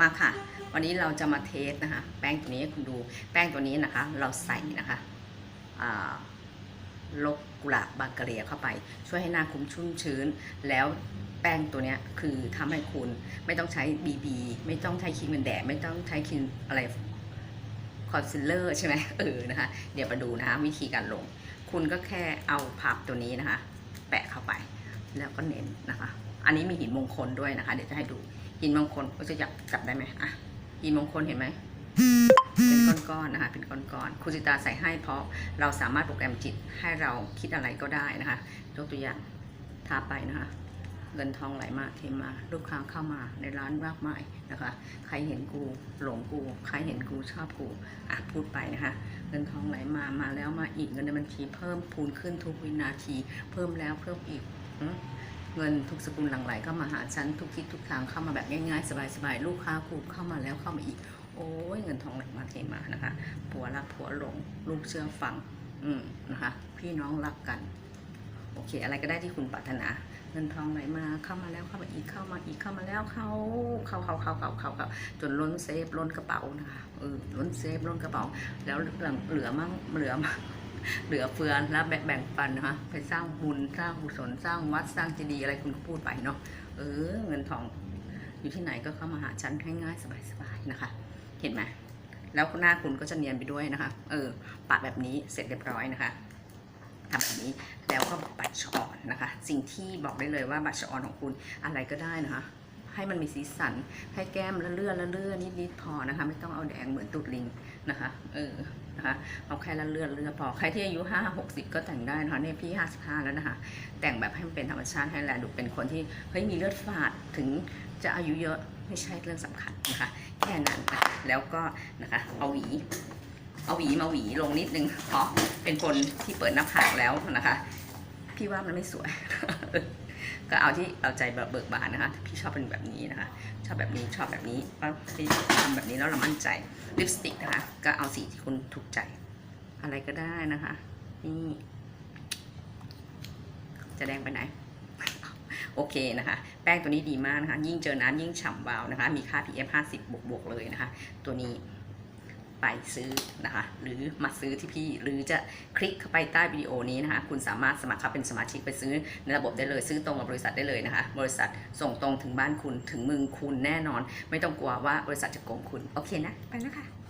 มาค่ะ วันนี้เราจะมาเทสนะคะ แป้งตัวนี้ให้คุณดูแป้งตัวนี้นะคะ เราใส่นะคะลกกุหลาบบาเกเรียเข้าไป ช่วยให้หน้าคุ้มชุ่มชื้น แล้วแป้งตัวนี้คือทำให้คุณไม่ต้องใช้บีบีไม่ต้องใช้ครีมกันแดดไม่ต้องใช้ครีมอะไรคอนซีลเลอร์ใช่ไหมเออนะคะ เดี๋ยวมาดูนะคะวิธีการลง คุณก็แค่เอาพับตัวนี้นะคะ แปะเข้าไปแล้วก็เน้นนะคะ อันนี้มีหินมงคลด้วยนะคะ เดี๋ยวจะให้ดู หินมงคลก็จะจับจับได้ไหมอะหินมงคลเห็นไหมเป็นก้อนๆนะคะเป็นก้อนๆครูจิตาใส่ให้เพราะเราสามารถโปรแกรมจิตให้เราคิดอะไรก็ได้นะคะยกตัวอย่างทาไปนะคะเงินทองไหลมาเทมาลูกค้าเข้ามาในร้านมากมายนะคะ ใครเห็นกูหลงกู ใครเห็นกูชอบกูอะพูดไปนะคะ เงินทองไหลมามาแล้วมาอีกเงินในบัญชีเพิ่มพูนขึ้นทุกวินาที เพิ่มแล้วเพิ่มอีก เงินทุกสกุลหลั่งไหลเข้ามาหาฉันทุกทิศทุกทางเข้ามาแบบง่ายๆ สบายๆ ลูกค้ากูเข้ามาแล้วเข้ามาอีก โอ้ยเงินทองไหลมาเทมานะคะ ผัวรักผัวหลง ลูกเชื่อฟัง อืมนะคะ พี่น้องรักกัน โอเค อะไรก็ได้ที่คุณปรารถนา เงินทองไหลมาเข้ามาแล้วเข้ามาอีกเข้ามาอีกเข้ามาแล้วเข้าเข้าเข้าเข้าเข้าเข้าเข้าจนล้นเซฟล้นกระเป๋านะคะเออล้นเซฟล้นกระเป๋า แล้วเหลือเหลือมั่งเหลือมั่ง เหลือเฟือแล้วแบ่งแบ่งปันนะคะไปสร้างบุญสร้างกุศลสร้างวัดสร้างเจดีย์อะไรคุณก็พูดไปเนาะเออเงินทองอยู่ที่ไหนก็เข้ามาหาฉันง่ายๆสบายๆนะคะ เห็นไหมแล้วหน้าคุณก็จะเนียนไปด้วยนะคะ เออปะแบบนี้เสร็จเรียบร้อยนะคะทำแบบนี้แล้วก็บัตรชออนนะคะ สิ่งที่บอกได้เลยว่าบัตรชออนของคุณอะไรก็ได้นะคะ ให้มันมีสีสัน ให้แก้มละเลื่อนละเลื่อนนิดๆพอนะคะ ไม่ต้องเอาแดงเหมือนตูดลิงนะคะ เออนะคะเอาแค่ละเลื่อนเลื่อนพอใครที่อายุห้าหกสิบก็แต่งได้นะคะเนี่ยพี่ห้าสิบห้าแล้วนะคะ แต่งแบบให้มันเป็นธรรมชาติให้แลดูเป็นคนที่เฮ้ยมีเลือดฝาดถึงจะอายุเยอะไม่ใช่เรื่องสำคัญนะคะ แค่นั้นนะแล้วก็นะคะเอาหวีเอาหวีมาหวีลงนิดนึงเพราะเป็นคนที่เปิดหน้าผากแล้วนะคะ พี่ว่ามันไม่สวย ก็เอาที่เอาใจเบิกบานนะคะ พี่ชอบเป็นแบบนี้นะคะ ชอบแบบนี้ชอบแบบนี้ปั๊บพี่ทำแบบนี้แล้วเรามั่นใจลิปสติกนะคะ ก็เอาสีที่คุณถูกใจ อะไรก็ได้นะคะ นี่ จะแดงไปไหนโอเคนะคะ แป้งตัวนี้ดีมากนะคะ ยิ่งเจอน้ำยิ่งฉ่ำวาวนะคะ มีค่า PM 50 บวกๆเลยนะคะ ตัวนี้ ไปซื้อนะคะหรือมาซื้อที่พี่หรือจะคลิกเข้าไปใต้วิดีโอนี้นะคะคุณสามารถสมัครเข้าเป็นสมาชิกไปซื้อในระบบได้เลย ซื้อตรงกับบริษัทได้เลยนะคะ บริษัทส่งตรงถึงบ้านคุณถึงมือคุณแน่นอน ไม่ต้องกลัวว่าบริษัทจะโกงคุณ โอเคนะ ไปแล้วค่ะ